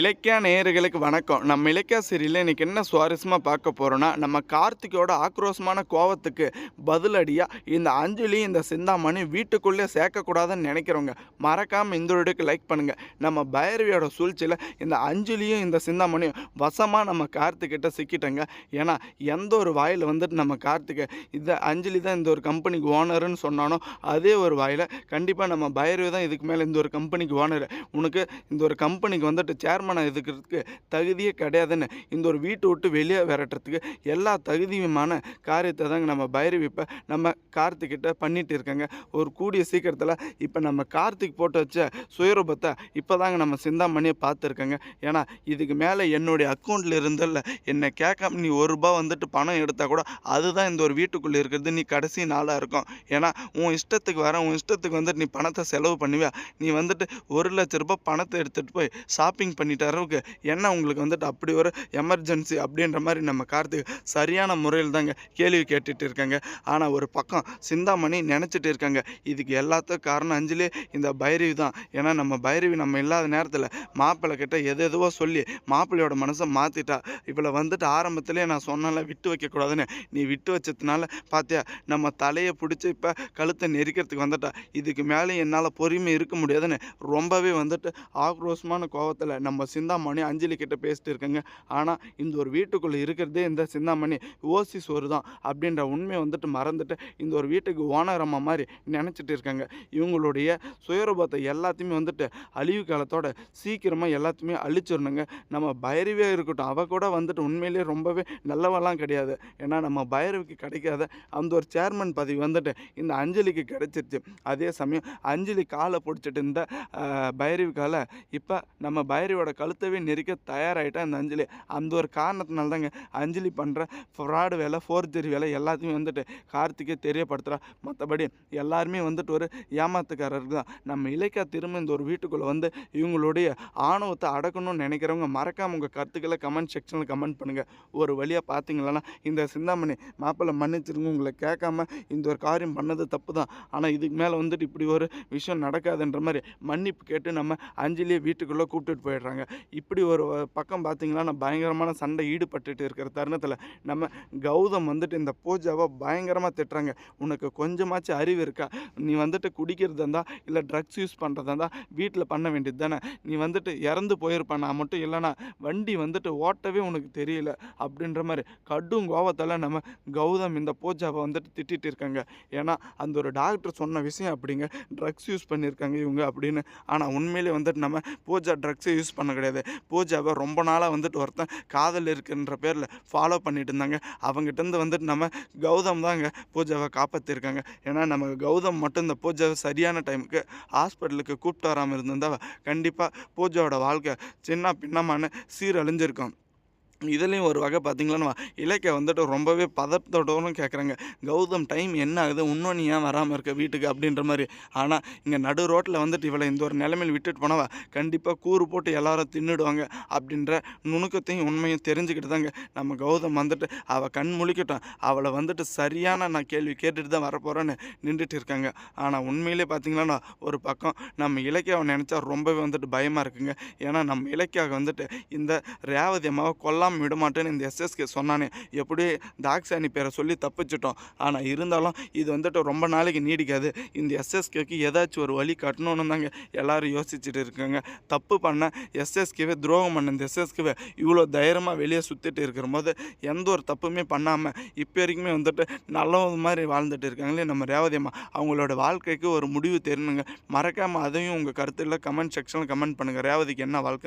இலக்கியா நேயர்களுக்கு வணக்கம். நம்ம இலக்கியா சீரியலில் இன்றைக்கி என்ன சுவாரஸ்யமாக பார்க்க போகிறோன்னா நம்ம கார்த்திகோட ஆக்ரோஷமான கோவத்துக்கு பதிலடியாக இந்த அஞ்சலி இந்த சிந்தாமணி வீட்டுக்குள்ளே சேர்க்கக்கூடாதுன்னு நினைக்கிறவங்க மறக்காமல் இந்த வீடுக்கு லைக் பண்ணுங்கள் நம்ம பைரவியோட சூழ்ச்சியில் இந்த அஞ்சலியும் இந்த சிந்தாமணியும் வசமாக நம்ம கார்த்திகிட்ட சிக்கிட்டங்க. ஏன்னா எந்த ஒரு வாயில் வந்துட்டு நம்ம கார்த்திகை இந்த அஞ்சலி தான் இந்த ஒரு கம்பெனிக்கு ஓனருன்னு சொன்னானோ அதே ஒரு வாயில் கண்டிப்பாக நம்ம பைரவி தான் இதுக்கு மேலே இந்த ஒரு கம்பெனிக்கு ஓனர். உனக்கு இந்த ஒரு கம்பெனிக்கு வந்துட்டு சேர்மனாக இருக்கிறதுக்கு தகுதியே கிடையாதுன்னு இந்த ஒரு வீட்டை விட்டு வெளியே விரட்டுறதுக்கு எல்லா தகுதியுமான காரியத்தை தாங்க நம்ம பைரவிப்பை நம்ம கார்த்திக்கிட்ட பண்ணிட்டு இருக்கங்க. ஒரு கூடிய சீக்கிரத்தில் இப்போ நம்ம கார்த்திக் போட்டு வச்ச சுயரூபத்தை இப்போ தாங்க நம்ம சிந்தாமணியை பார்த்துருக்கேங்க. ஏன்னா இதுக்கு மேலே என்னுடைய அக்கௌண்ட்டில் இருந்ததில்ல என்னை கேட்காம நீ ஒரு ரூபா வந்துட்டு பணம் எடுத்தால் கூட அதுதான் இந்த ஒரு வீட்டுக்குள்ளே இருக்கிறது. நீ கடைசி நாளாக இருக்கும். ஏன்னா உன் இஷ்டத்துக்கு வர உன் இஷ்டத்துக்கு வந்துட்டு நீ பணத்தை செலவு பண்ணுவியா? நீ வந்துட்டு ஒரு லட்ச ரூபாய் பணத்தை எடுத்துகிட்டு போய் ஷாப்பிங் பண்ணிட்டு அளவுக்கு என்ன உங்களுக்கு வந்துட்டு அப்படி ஒரு எமர்ஜென்சி அப்படின்ற மாதிரி நம்ம கார்த்திக் சரியான முறையில் தாங்க கேள்வி கேட்டுட்டு இருக்காங்க. ஆனால் ஒரு பக்கம் சிந்தாமணி நினச்சிட்டு இருக்காங்க. இதுக்கு எல்லாத்துக்கும் காரணம் அஞ்சலி இந்த பைரவி தான். ஏன்னா நம்ம பைரவி நம்ம இல்லாத நேரத்தில் மாப்பிள்ளை கிட்ட எது எதுவோ சொல்லி மாப்பிள்ளையோட மனசை மாற்றிட்டா இவளை வந்துட்டு ஆரம்பத்திலே நான் சொன்னால விட்டு வைக்கக்கூடாதுன்னு நீ விட்டு வச்சதுனால பார்த்தியா நம்ம தலையை பிடிச்சி இப்போ கழுத்தை நெரிக்கிறதுக்கு வந்துட்டா. இதுக்கு மேலே என்னால் பொறுமை இருக்க முடியாதுன்னு ரொம்பவே வந்துட்டு ஆக்ரோஷமான கோவத்தில் நம்ம சிந்தாமணி அஞ்சலி கிட்ட பேசிட்டு இருக்கேங்க. ஆனால் இந்த ஒரு வீட்டுக்குள்ளே இருக்கிறதே இந்த சிந்தாமணி ஓசி சோறு தான் அப்படின்ற உண்மையை வந்துட்டு மறந்துட்டு இந்த ஒரு வீட்டுக்கு ஓனர் மாதிரி நினச்சிட்டு இருக்காங்க. இவங்களுடைய சுயரூபத்தை எல்லாத்தையுமே வந்துட்டு அழிவு காலத்தோட சீக்கிரமாக எல்லாத்தையுமே அழிச்சிடணுங்க. நம்ம பைரவியாக இருக்கட்டும் அவள் கூட வந்துட்டு உண்மையிலேயே ரொம்பவே நல்லவெல்லாம் கிடையாது. ஏன்னா நம்ம பைரவிக்கு கிடைக்காத அந்த ஒரு சேர்மன் பதவி வந்துட்டு இந்த அஞ்சலிக்கு கிடைச்சிருச்சு. அதே சமயம் அஞ்சலி காலை பிடிச்சிட்டு இருந்த பைரவி காலை இப்போ நம்ம பைரவியோட கழுத்தவே நெரிக்க தயாராகிட்டா அந்த அஞ்சலி. அந்த ஒரு காரணத்தினால தாங்க அஞ்சலி பண்ணுற ஃப்ராடு வேலை ஃபோர்ஜரி வேலை எல்லாத்தையுமே வந்துட்டு கார்த்திகே தெரியப்படுத்துகிறா மற்றபடி எல்லாருமே வந்துட்டு ஒரு ஏமாத்துக்காரர் தான். நம்ம இலக்கியா திரும்ப இந்த ஒரு வீட்டுக்குள்ளே வந்து இவங்களுடைய ஆணவத்தை அடக்கணும்னு நினைக்கிறவங்க மறக்காமல் உங்கள் கருத்துக்களை கமெண்ட் செக்ஷனில் கமெண்ட் பண்ணுங்கள் ஒரு வழியாக பார்த்தீங்களன்னா இந்த சிந்தாமணி மாப்பிள்ளை மன்னிச்சிருங்க உங்களை கேட்காம இந்த ஒரு காரியம் பண்ணது தப்பு தான். ஆனால் இதுக்கு மேலே வந்துட்டு இப்படி ஒரு விஷயம் நடக்காதுன்ற மாதிரி மன்னிப்பு கேட்டு நம்ம அஞ்சலியை வீட்டுக்குள்ளே கூப்பிட்டுட்டு போயிடுறாங்க. இப்படி ஒரு பக்கம் பக்கம் பார்த்தீங்கன்னா பயங்கரமான சண்டை ஈடுபட்டுட்டு இருக்கிற தருணத்தில் நம்ம கௌதம் வந்துட்டு இந்த பூஜாவை பயங்கரமாக திட்டுறாங்க. உனக்கு கொஞ்சமாச்சும் அறிவு இருக்கா? நீ வந்துட்டு குடிக்கிறதா இருந்தா இல்லை ட்ரக்ஸ் யூஸ் பண்ணுறதா இருந்தால் வீட்டில் பண்ண வேண்டியது தானே? நீ வந்துட்டு இறந்து போயிருப்ப நான் மட்டும் இல்லைனா வண்டி வந்துட்டு ஓட்டவே உனக்கு தெரியல. அப்படின்ற மாதிரி கடும் கோவத்தால் நம்ம கௌதம் இந்த பூஜாவை வந்துட்டு திட்டிட்டு இருக்காங்க. ஏன்னா அந்த ஒரு டாக்டர் சொன்ன விஷயம் அப்படிங்க ட்ரக்ஸ் யூஸ் பண்ணியிருக்காங்க இவங்க அப்படின்னு. ஆனால் உண்மையிலே வந்துட்டு நம்ம பூஜா ட்ரக்ஸை யூஸ் பண்ண கிடையாது. பூஜாவை ரொம்ப நாளாக வந்துட்டு ஒருத்தன் காதல் இருக்குன்ற பேரில் ஃபாலோ பண்ணிட்டு இருந்தாங்க. அவங்ககிட்டருந்து வந்துட்டு நம்ம கௌதம் தாங்க பூஜாவை காப்பாற்றிருக்காங்க ஏன்னா நம்ம கௌதம் மட்டும் இந்த பூஜாவை சரியான டைமுக்கு ஹாஸ்பிட்டலுக்கு கூப்பிட்டு வராமல் இருந்திருந்தா கண்டிப்பாக பூஜாவோட வாழ்க்கை சின்ன பின்னமான சீரழிஞ்சிருக்கும். இதுலேயும் ஒரு வகை பார்த்தீங்களா இலக்கிய வந்துட்டு ரொம்பவே பதட்டத்தோடும் கேட்குறாங்க கௌதம் டைம் என்ன ஆகுது? இன்னும் நீ ஏன் வராமல் இருக்க வீட்டுக்கு? அப்படின்ற மாதிரி. ஆனால் இங்கே நடு ரோட்டில் வந்துட்டு இவளை இந்த ஒரு நிலைமையில் விட்டுட்டு போனவா கண்டிப்பாக கூறு போட்டு எல்லாரும் தின்னுடுவாங்க அப்படின்ற நுணுக்கத்தையும் உண்மையும் தெரிஞ்சுக்கிட்டு தாங்க நம்ம கௌதம் வந்துட்டு அவள் கண் முழிக்கட்டும். அவளை வந்துட்டு சரியான நான் கேள்வி கேட்டுட்டு தான் வரப்போகிறேன்னு நின்றுட்டு இருக்காங்க. ஆனால் உண்மையிலே பார்த்தீங்கன்னா ஒரு பக்கம் நம்ம இலக்கியாவை நினச்சா ரொம்பவே வந்துட்டு பயமாக இருக்குங்க. ஏன்னா நம்ம இலக்கியாவை வந்துட்டு இந்த ரேவதி அம்மாவை கொல்லாமல் விடமாட்டேன்னு இந்த எஸ்எஸ்கே சொன்னானே. எப்படி தாக்ஷானி பேரை சொல்லி தப்பிச்சிட்டோம். ஆனால் இருந்தாலும் இது வந்துட்டு ரொம்ப நாளைக்கு நீடிக்காது. இந்த எஸ்எஸ்கேக்கு ஏதாச்சும் ஒரு வழி கட்டணும்னு தாங்க எல்லோரும் யோசிச்சுட்டு இருக்காங்க. தப்பு பண்ண எஸ்எஸ்கேவே துரோகம் பண்ண இந்த எஸ்எஸ்கேவை இவ்வளோ தைரியமாக வெளியே சுற்றிட்டு இருக்கிற போது எந்த ஒரு தப்புமே பண்ணாமல் இப்போ வரைக்குமே வந்துட்டு நல்ல மாதிரி வாழ்ந்துட்டு இருக்காங்களே. நம்ம ரேவதி அம்மா அவங்களோட வாழ்க்கைக்கு ஒரு முடிவு தெரியணுங்க மறக்காமல் அதையும் உங்கள் கருத்தில் கமெண்ட் செக்ஷனில் கமெண்ட் பண்ணுங்கள் ரேவதிக்கு என்ன வாழ்க்கை